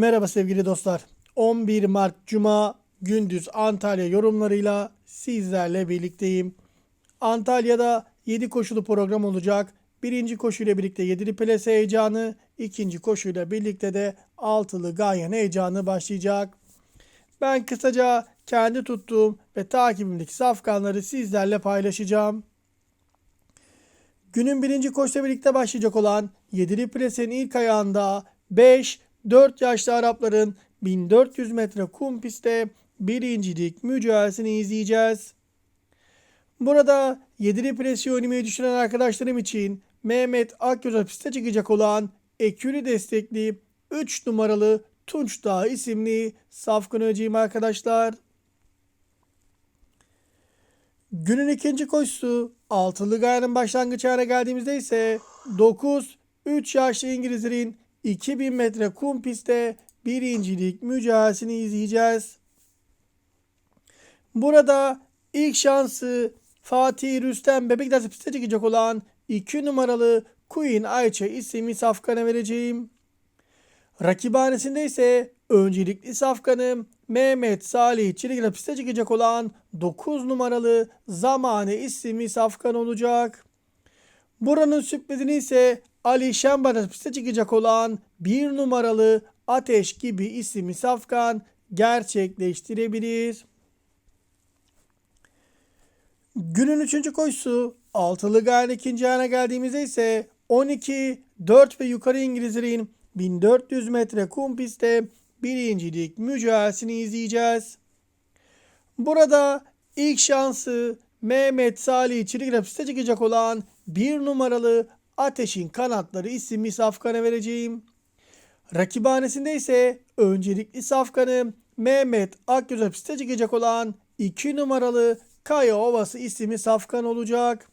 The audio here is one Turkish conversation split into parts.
Merhaba sevgili dostlar. 11 Mart Cuma gündüz Antalya yorumlarıyla sizlerle birlikteyim. Antalya'da 7 koşulu program olacak. Birinci koşuyla birlikte 7'li plase heyecanı, ikinci koşuyla birlikte de altılı ganyan heyecanı başlayacak. Ben kısaca kendi tuttuğum ve takibimdeki safkanları sizlerle paylaşacağım. Günün birinci koşuyla birlikte başlayacak olan 7'li presenin ilk ayağında 5 4 yaşlı Arapların 1400 metre kum pistte birincilik mücadelesini izleyeceğiz. Burada 7'li presi oynamayı düşünen arkadaşlarım için Mehmet Akgöz'e piste çıkacak olan Ekürü destekli 3 numaralı Tunç Dağı isimli safkan öceyim arkadaşlar. Günün ikinci koşusu altılı gayanın başlangıç ayağına geldiğimizde ise 9 3 yaşlı İngilizlerin 2000 metre kum pistte birincilik mücadelesini izleyeceğiz. Burada ilk şansı Fatih Rüstem Bebektaş piste çıkacak olan 2 numaralı Queen Ayça isimli safkana vereceğim. Rakibhanesinde ise öncelikli safkanım Mehmet Salih Çelik'le piste çıkacak olan 9 numaralı Zamane isimli safkan olacak. Buranın sürprizini ise Ali Şembar'a piste çıkacak olan 1 numaralı Ateş gibi isimli safkan gerçekleştirebilir. Günün üçüncü koşusu altılı gayen ikinci ayağına geldiğimizde ise 12, 4 ve yukarı İngilizlerin 1400 metre kum pistte birincilik mücadelesini izleyeceğiz. Burada ilk şansı Mehmet Salih Çelik'le piste çıkacak olan 1 numaralı Ateşin Kanatları isimli safkana vereceğim. Rakibhanesinde ise öncelikli safkanım Mehmet Akgöz'e piste çıkacak olan 2 numaralı Kaya Ovası isimli safkan olacak.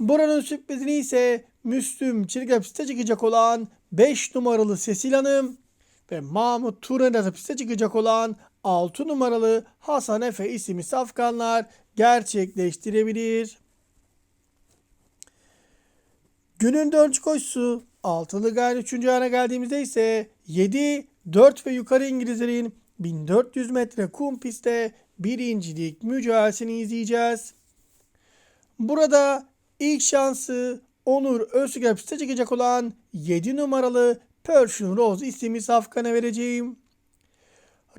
Buranın sürprizini ise Müslüm Çelik'e piste çıkacak olan 5 numaralı Sesil Hanım ve Mahmut Turan'a piste çıkacak olan 6 numaralı Hasan Efe isimli safkanlar gerçekleştirebilir. Günün dördüncü koşusu altılı gayen 3. ayağına geldiğimizde ise 7, 4 ve yukarı İngilizlerin 1400 metre kum pistte birincilik mücadelesini izleyeceğiz. Burada ilk şansı Onur Öztürk'e piste çıkacak olan 7 numaralı Persian Rose isimli safkana vereceğim.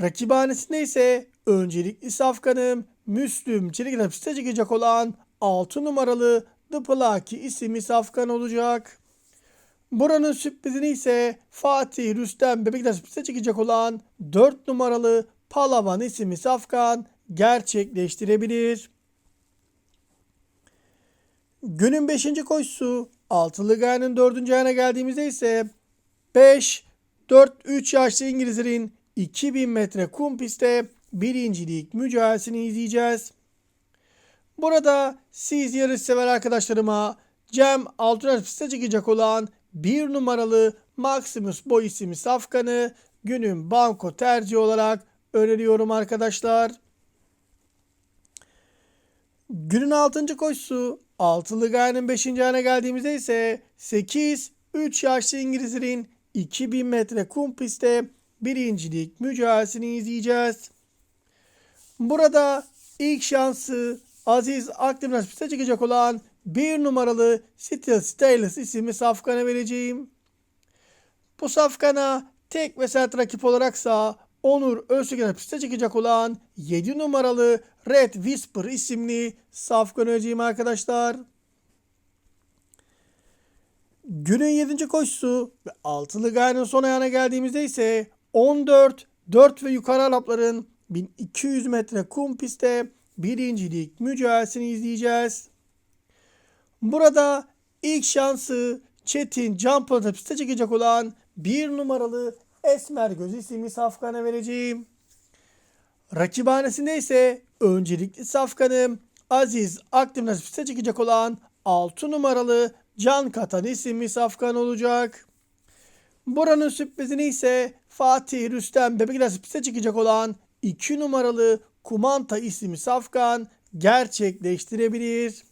Rakibhanesinde ise öncelikli safkanım Müslüm Çelik'e piste çıkacak olan 6 numaralı The Plaki isimli safkan olacak. Buranın sürprizini ise Fatih Rüstem Bebektaş piste çıkacak olan 4 numaralı Palavan isimli safkan gerçekleştirebilir. Günün 5. koşusu altılı gayanın 4. ayağına geldiğimizde ise 5 4-3 yaşlı İngilizlerin 2000 metre kum pistte birincilik mücadelesini izleyeceğiz. Burada siz yarış sever arkadaşlarıma Cem Altuner piste çıkacak olan 1 numaralı Maximus Boy isimli safkanı günün banko tercihi olarak öneriyorum arkadaşlar. Günün 6. koşusu altılı gayenin 5. ayağına geldiğimizde ise 8 3 yaşlı İngilizlerin 2000 metre kum pistte birincilik mücadelesini izleyeceğiz. Burada ilk şansı Aziz Akdemir piste çıkacak olan 1 numaralı Steel Stainless isimli safkana vereceğim. Bu safkana tek ve sert rakip olaraksa Onur Öztürk'e piste çıkacak olan 7 numaralı Red Whisper isimli safkan vereceğim arkadaşlar. Günün 7. koşusu ve altılı gayenin son ayağına geldiğimizde ise 14, 4 ve yukarı Arapların 1200 metre kum pistte birincilik mücadelesini izleyeceğiz. Burada ilk şansı Çetin Can piste çıkacak olan 1 numaralı Esmer Göz isimli safkana vereceğim. Rakibhanesinde ise öncelikli safkanım Aziz Akdemir piste çıkacak olan 6 numaralı Can Katan isimli safkan olacak. Buranın sürprizini ise Fatih Rüstem Bebektaş piste çıkacak olan 2 numaralı Kumanta isimli safkan gerçekleştirebilir.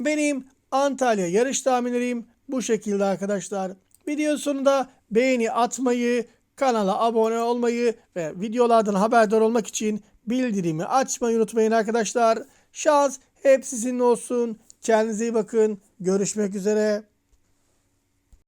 Benim Antalya yarış tahminlerim bu şekilde arkadaşlar. Video sonunda beğeni atmayı, kanala abone olmayı ve videolardan haberdar olmak için bildirimi açmayı unutmayın arkadaşlar. Şans hep sizinle olsun. Kendinize iyi bakın. Görüşmek üzere.